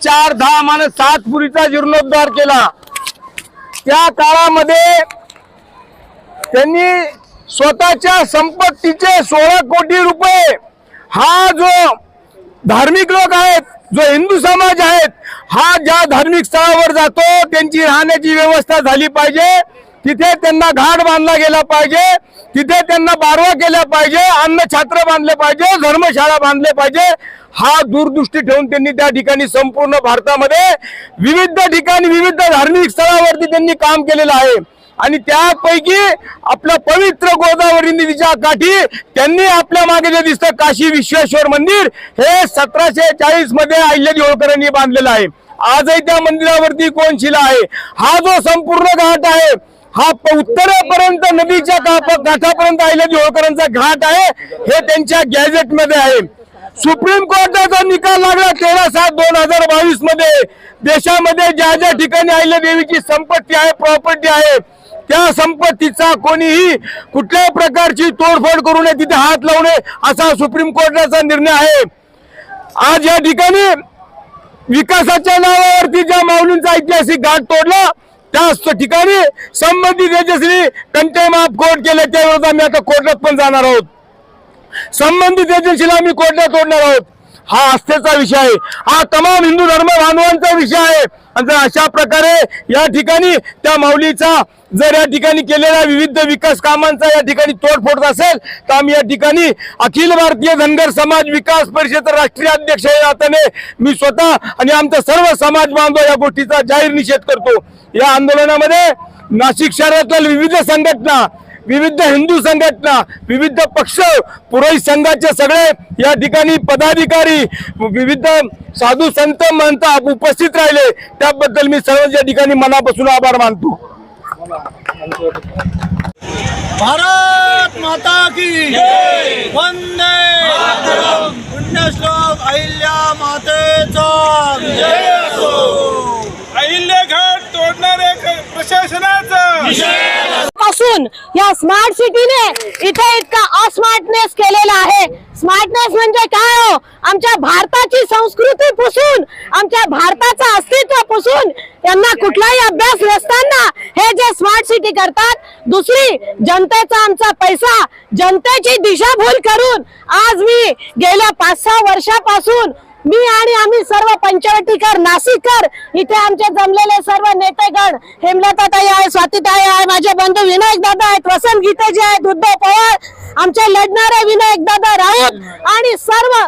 चार धाम आणि सातपुरीचा जीर्णोद्धार केला. त्या काळामध्ये त्यांनी स्वतःच्या संपत्तीचे सोळा कोटी रुपये हा जो धार्मिक लोक आहेत जो हिंदू समाज आहेत हा ज्या धार्मिक स्थळावर जातो त्यांची राहण्याची व्यवस्था झाली पाहिजे. तिथे त्यांना घाट बांधला गेला पाहिजे तिथे त्यांना बारवा केल्या पाहिजे अन्न छात्र बांधले पाहिजे धर्मशाळा बांधले पाहिजे. हा दूरदृष्टी ठेवून त्यांनी त्या ठिकाणी संपूर्ण भारतामध्ये विविध ठिकाणी विविध धार्मिक स्थळावरती त्यांनी काम केलेलं आहे. आणि त्यापैकी आपलं पवित्र गोदावरी नदीच्या काठी त्यांनी आपल्या मागे जे दिसतं काशी विश्वेश्वर मंदिर हे सतराशे चाळीसमध्ये अहिल्याजी होळकरांनी बांधलेलं आहे. आजही त्या मंदिरावरती कोण शिला आहे? हा जो संपूर्ण घाट आहे हा प- उत्तरेपर्यंत नदीच्या काठापर्यंत अहिल्याजी होळकरांचा घाट आहे. हे त्यांच्या गॅझेटमध्ये आहे. सुप्रीम कोर्टाचा निकाल लागला तेरा सात दोन हजार बावीसमध्ये. देशामध्ये ज्या ज्या ठिकाणी आईल्या देवीची संपत्ती आहे प्रॉपर्टी आहे त्या संपत्तीचा कोणीही कुठल्याही प्रकारची तोडफोड करू नये तिथे हात लावू नये असा सुप्रीम कोर्टाचा निर्णय आहे. आज या ठिकाणी विकासाच्या नावावरती ज्या माऊलींचा ऐतिहासिक घाट तोडला त्याच ठिकाणी संबंधित एजन्सीने कंटेम ऑफ कोर्ट केले त्याविरोधात आम्ही आता कोर्टात पण जाणार आहोत. संबंधित एजन्सीला आम्ही कोर्टात तोडणार आहोत. हा आस्थेचा विषय आहे. हा तमाम हिंदू धर्म बांधवांचा विषय आहे. आणि जर अशा प्रकारे या ठिकाणी त्या माऊलीचा जर या ठिकाणी केलेल्या विविध विकास कामांचा या ठिकाणी तोडफोड असेल तर आम्ही या ठिकाणी अखिल भारतीय धनगर समाज विकास परिषद राष्ट्रीय अध्यक्ष या नात्याने मी स्वतः आणि आमचा सर्व समाज बांधव या गोष्टीचा जाहीर निषेध करतो. या आंदोलनामध्ये नाशिक शहरातील विविध संघटना विविध हिंदू संघटना विविध पक्ष पुरोहित संघाचे सगळे या ठिकाणी पदाधिकारी विविध साधू संत म्हणता उपस्थित राहिले. त्याबद्दल मी सर्व या ठिकाणी मनापासून आभार मानतो. भारत माता की वंदे पुण्यश्लोक अहिल्या मातेचा अहिल्य घाट तोडणारे प्रशासनाचं असून या स्मार्ट सिटीने इथे इतका अस्मार्टनेस केलेला आहे. स्मार्टनेस म्हणजे काय हो? आमच्या भारताची संस्कृती पुसून आमच्या भारताचं अस्तित्व पुसून यांना कुठलाही अभ्यास नसताना हे जे स्मार्ट सिटी करतात दुसरी जनतेचा आमचा पैसा जनतेची दिशाभूल करून आज मी गेल्या पाच सहा वर्षापासून मी आणि आम्ही सर्व पंचवटीकर नाशिककर इथे आमचे जमलेले सर्व नेतेगण हेमलताताई आहे स्वातीताई आहे माझे बंधू विनायक दादा आहेत वसंत गीतेजी आहेत उद्धव पवार आमचे लढणारे विनायक दादा राऊत आणि सर्व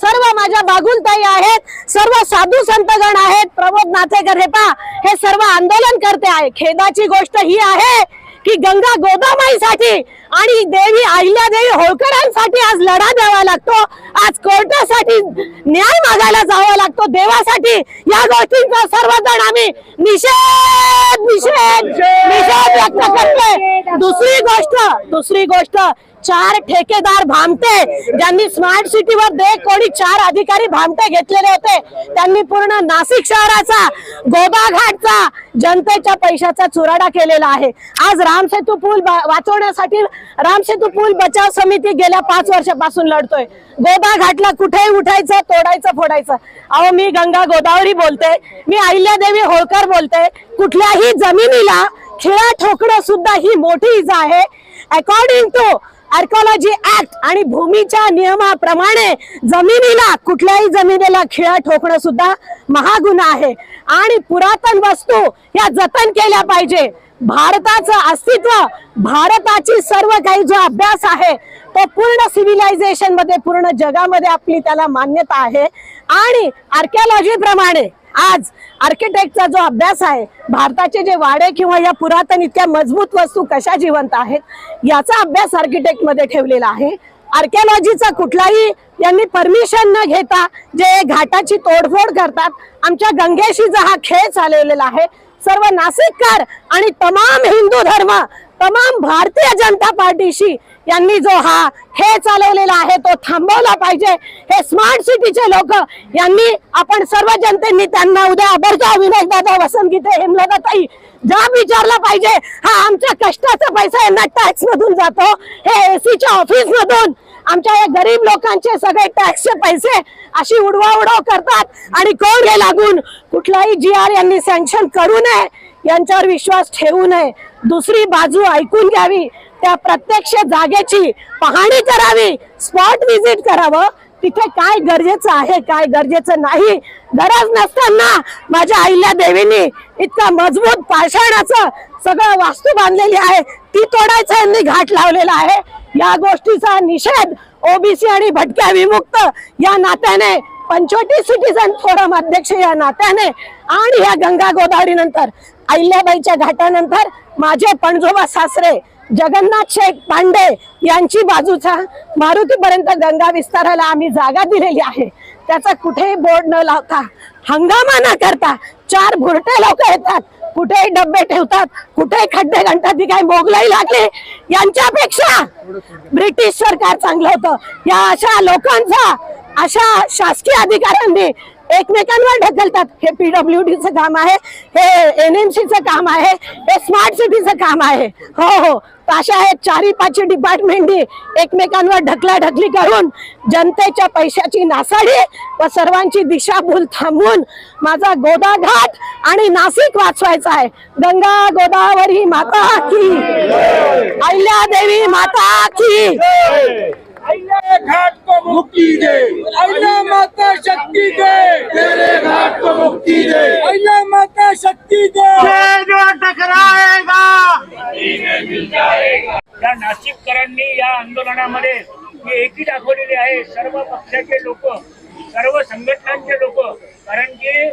सर्व माझ्या बागुलताई आहेत सर्व साधू संतगण आहेत प्रमोद नाथेकर हे पा हे सर्व आंदोलन करते आहे. खेदाची गोष्ट ही आहे. की गंगा गोदामाईसाठी आणि देवी अहिल्यादेवी होळकरांसाठी आज लढा द्यावा लागतो. आज कोर्टासाठी न्याय मागायला जावा लागतो. देवासाठी या गोष्टींचा सर्वजण आम्ही निषेध निषेध निषेध व्यक्त करतोय. दुसरी गोष्ट दुसरी गोष्ट चार ठेकेदार भामटे. ज्यांनी स्मार्ट सिटीवर दे कोणी चार अधिकारी भामटे घेतलेले होते. त्यांनी पूर्ण नाशिक शहराचा गोबाघाटचा जनतेच्या पैशाचा चुराडा केलेला आहे. आज रामसेतू पूल वाचवण्यासाठी रामसेतू पूल बचाव समिती गेल्या पाच वर्षापासून लढतोय. गोबा घाटला कुठेही उठायचं तोडायचं फोडायचं. अहो मी गंगा गोदावरी बोलते. मी अहिल्यादेवी होळकर बोलते. कुठल्याही जमिनीला खिळा ठोकणं सुद्धा ही मोठी इजा आहे. अकॉर्डिंग टू आर्कॉलॉजी ऍक्ट आणि भूमीच्या नियमाप्रमाणे जमिनीला कुठल्याही जमिनीला खिळा ठोकणं सुद्धा महागुन्हा आहे. आणि पुरातन वस्तू या जतन केल्या पाहिजे. भारताचं अस्तित्व भारताची सर्व काही जो अभ्यास आहे तो पूर्ण सिव्हिलायझेशनमध्ये पूर्ण जगामध्ये आपली त्याला मान्यता आहे. आणि आर्किओलॉजी प्रमाणे आज आर्किटेक्टचा जो अभ्यास आहे भारताचे जे वाडे किंवा या पुरातन इतक्या मजबूत वस्तू कशा जिवंत आहेत याचा अभ्यास आर्किटेक्टमध्ये ठेवलेला आहे. आर्किओलॉजीचा कुठलाही यांनी परमिशन न घेता जे घाटाची तोडफोड करतात आमच्या गंगेशी जो हा खेळ चालवलेला आहे सर्व नासिककार आणि तमाम हिंदू धर्म तमाम भारतीय जनता पार्टीशी यांनी जो हा हे चालवलेला आहे तो थांबवला पाहिजे. हे स्मार्ट सिटीचे लोक यांनी आपण सर्व जनतेनी त्यांना उद्या अभरचा विनायक दादा वसंत गीते हेमलताई जाब विचारला पाहिजे हा आमच्या कष्टाचा पैसा यांना टॅक्स मधून जातो. हे एसीच्या ऑफिस मधून आमच्या या गरीब लोकांचे सगळे टॅक्सचे पैसे अशी उडवाउडव करतात. आणि कोण हे लागून? कुठलाही जी आर यांनी सँक्शन करू नये. यांच्यावर विश्वास ठेवू नये. दुसरी बाजू ऐकून घ्यावी. त्या प्रत्यक्ष जागेची पाहणी करावी. स्पॉट व्हिजिट करावं. तिथे काय गरजेचं आहे काय गरजेचं नाही. गरज नसताना माझ्या आईल्या देवीने इतका मजबूत पाषाणाचं सगळं वास्तू बांधलेली आहे. ती तोडायचा यांनी घाट लावलेला आहे. या गोष्टीचा निषेध ओबीसी आणि भटक्या विमुक्त या नात्याने पंचवटी सिटीजन फोरम अध्यक्ष या नात्याने आणि या गंगा गोदावरी नंतर अहिल्याबाईच्या घाटानंतर माझे पणजोबा सासरे जगन्नाथ शेख पांडे यांची बाजूचा मारुतीपर्यंत गंगा विस्ताराला आम्ही जागा दिलेली आहे. त्याचा कुठेही बोर्ड न लावता हंगामा न करता चार भुरटे लोक येतात. कुठेही डब्बे ठेवतात कुठेही खड्डे घंटात ती काही मोगलाई लागले. यांच्यापेक्षा ब्रिटिश सरकार चांगलं होतं. या अशा लोकांचा अशा शासकीय अधिकाऱ्यांनी एकमेकांवर ढकलतात. हे पीडब्ल्यू चं काम आहे हे एनएमसी चं काम आहे हे स्मार्ट सिटीचं काम आहे. हो हो. अशा हे चारी पाचही डिपार्टमेंटनी एकमेकांवर ढकला ढकली करून जनतेच्या पैशाची नासाडी व सर्वांची दिशाभूल थांबवून माझा गोदाघाट आणि नाशिक वाचवायचा आहे. गंगा गोदावरी माता की. अहिल्या देवी माता की. अहिल्या घाट को मुक्ति दे. अहिल्या माता शक्ति दे. तेरे घाट को मुक्ति दे. अहिल्या माता शक्ति दे. या नाशिककरांनी या आंदोलनामध्ये जी एकी दाखवलेली आहे. सर्व पक्षाचे लोक सर्व संघटनांचे लोक कारण की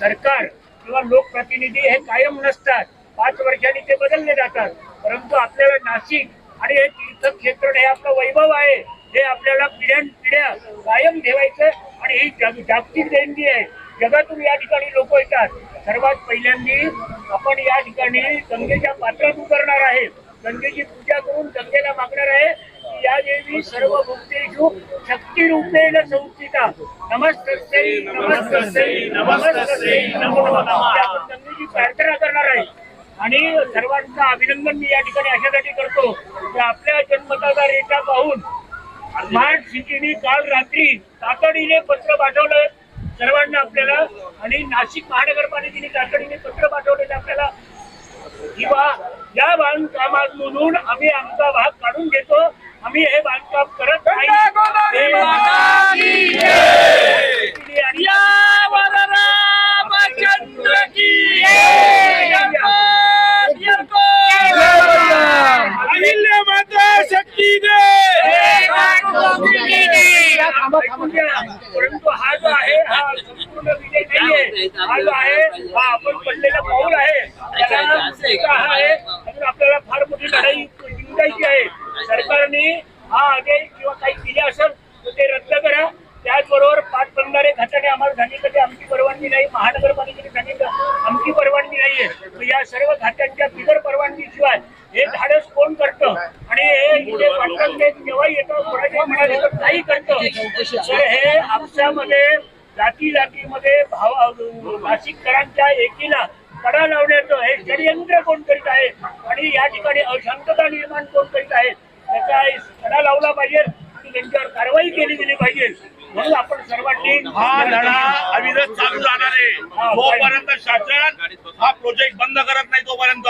सरकार किंवा लोकप्रतिनिधी हे कायम नसतात. पाच वर्षांनी ते बदलले जातात. परंतु आपल्याला नाशिक आणि हे तीर्थक्षेत्र हे आपलं वैभव आहे. हे आपल्याला पिढ्यान पिढ्या कायम ठेवायचं आणि ही जग जागतिक देणगी आहे. जगातून या ठिकाणी लोक येतात. सर्वात पहिल्यांदी आपण या ठिकाणी गंगेच्या पात्रात उतरणार आहे. गंगेची पूजा करून गंगेला मागणार आहे. की या देवी सर्व भूतेषु शक्ती रूपेण संस्थिता. नमस्तस्यै नमस्तस्यै नमस्तस्यै नमो नमः या आपण गंगेची प्रार्थना करणार आहे. आणि सर्वांचं अभिनंदन मी या ठिकाणी अशासाठी करतो. की आपल्या जन्मताचा रेटा पाहून स्मार्ट सिटीने काल रात्री तातडीने पत्र पाठवलं सर्वांना आपल्याला. आणि नाशिक महानगरपालिकेने तातडीने पत्र पाठवलेलं आपल्याला. किंवा या बांधकामातून आम्ही आमचा भाग काढून घेतो. आम्ही हे बांधकाम करत नाही. शक्ती दे. परंतु हा जो आहे हा संपूर्ण विजय नाहीये हा जो आहे हा आपण पडलेला पाऊल आहे आहे अजून आपल्याला फार मोठी लढाई जिंकायची आहे सरकारने हा आगे किंवा काही दिले असेल तर ते रद्द करा त्याचबरोबर पाच बंधारे घाटाने आम्हाला सांगितलं की आमची परवानगी नाही महानगरपालिकेने सांगितलं आमची परवानगी नाहीये या सर्व घाटांच्या बिगर परवानगीशिवाय हे धाडस कोण करतं आणि इथे वाटतं ते जेव्हा येतं कोणाच्या मनात येतं काही करतं. तर हे आपसामध्ये जाती जातीमध्ये भाव नाशिककरांच्या एकीला कडा लावण्याचं हे षडयंत्र कोण करीत आहे? आणि या ठिकाणी अशांतता निर्माण कोण करीत आहे? त्याचा कडा लावला पाहिजे त्यांच्यावर कारवाई केली गेली पाहिजे. म्हणून आपण सर्वांनी हा लढा अविरत चालू राहणार आहे. जोपर्यंत शासन हा प्रोजेक्ट बंद करत नाही तोपर्यंत.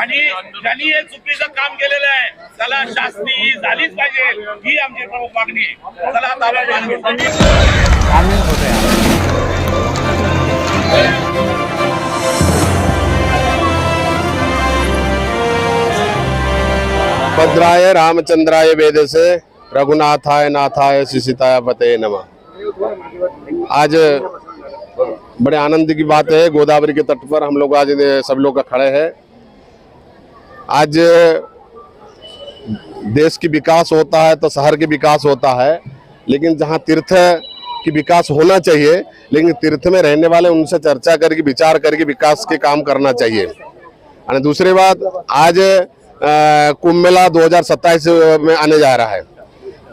आणि ज्यांनी हे चुकीचं काम केलेलं आहे त्याला शास्ती ही झालीच पाहिजे. ही आमची प्रमुख मागणी आहे. आपण मागणी भद्राय रामचंद्राय वेद से रघुनाथाय नाथाय शिशिताय पते नमः। आज बड़े आनंद की बात है, गोदावरी के तट पर हम लोग आज सब लोग खड़े हैं। आज देश की विकास होता है तो शहर की विकास होता है, लेकिन जहाँ तीर्थ की विकास होना चाहिए, लेकिन तीर्थ में रहने वाले उनसे चर्चा करके, विचार करके विकास के काम करना चाहिए। और दूसरी बात, आज कुंभ मेला 2027 में आने जा रहा है।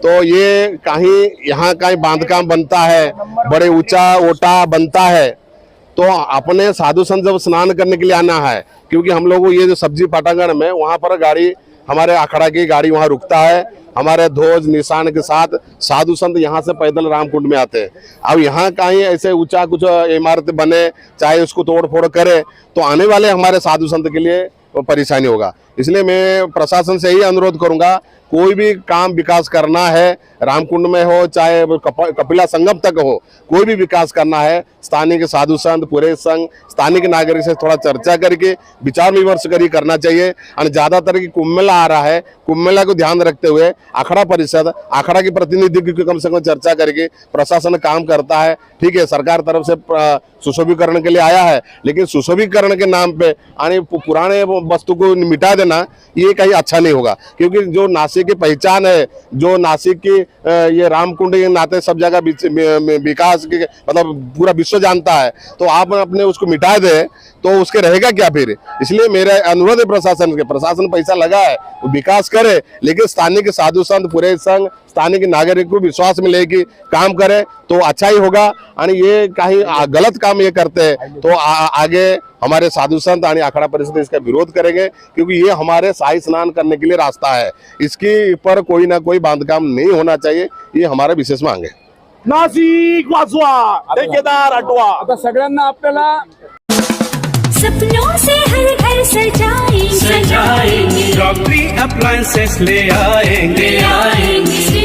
तो ये कहीं यहाँ कहीं बांधकाम बनता है, बड़े ऊँचा ओटा बनता है तो अपने साधु संत जब स्नान करने के लिए आना है, क्योंकि हम लोगों ये जो सब्ज़ी पाटागढ़ में, वहाँ पर गाड़ी, हमारे अखाड़ा की गाड़ी वहाँ रुकता है, हमारे ध्वज निशान के साथ साधु संत यहाँ से पैदल रामकुंड में आते हैं। अब यहाँ कहीं ऐसे ऊँचा कुछ इमारत बने, चाहे उसको तोड़ फोड़ करे तो आने वाले हमारे साधु संत के लिए परेशानी होगा। इसलिए मैं प्रशासन से ही अनुरोध करूँगा, कोई भी काम विकास करना है, रामकुंड में हो, चाहे कपिला संगम तक हो, कोई भी विकास करना है, स्थानीय साधु संत, पूरे संघ, स्थानीय नागरिक से थोड़ा चर्चा करके, विचार विमर्श करी करना चाहिए। और ज़्यादातर की कुंभ मेला आ रहा है कुंभ मेला को ध्यान रखते हुए आखड़ा परिषद, आखड़ा की प्रतिनिधि की कम से कम चर्चा करके प्रशासन काम करता है। ठीक है, सरकार तरफ़ से सुशोभीकरण के लिए आया है, लेकिन सुशोभीकरण के नाम पे पुराने वस्तु को मिटा देना ये कहीं अच्छा नहीं होगा। क्योंकि जो नासिक की पहचान है, जो नासिक की ये रामकुंड के नाते सब जगह विकास के मतलब पूरा विश्व जानता है तो आप अपने उसको मिटा दें तो उसके रहेगा क्या फिर? इसलिए मेरा अनुरोध है प्रशासन के, प्रशासन पैसा लगा है विकास करे, लेकिन स्थानीय साधु संत पूरे संघ स्थानिक नागरिक को विश्वास में लेके काम करे तो अच्छा ही होगा। आणि ये काही गलत काम ये करते हैं तो आ, आगे हमारे साधु संत आणि अखाड़ा परिषद इसका विरोध करेंगे क्योंकि ये हमारे शाही स्नान करने के लिए रास्ता है। इसके पर कोई ना कोई बांधकाम नहीं होना चाहिए ये हमारा विशेष मांग है। नाशिक वाचवा ठेकेदार हटवा आता सगळ्यांना आपल्याला सपनों से हर घर सजाएँगे। सजाएँगे अप्लायंसेस ले आएँगे। आएँगे।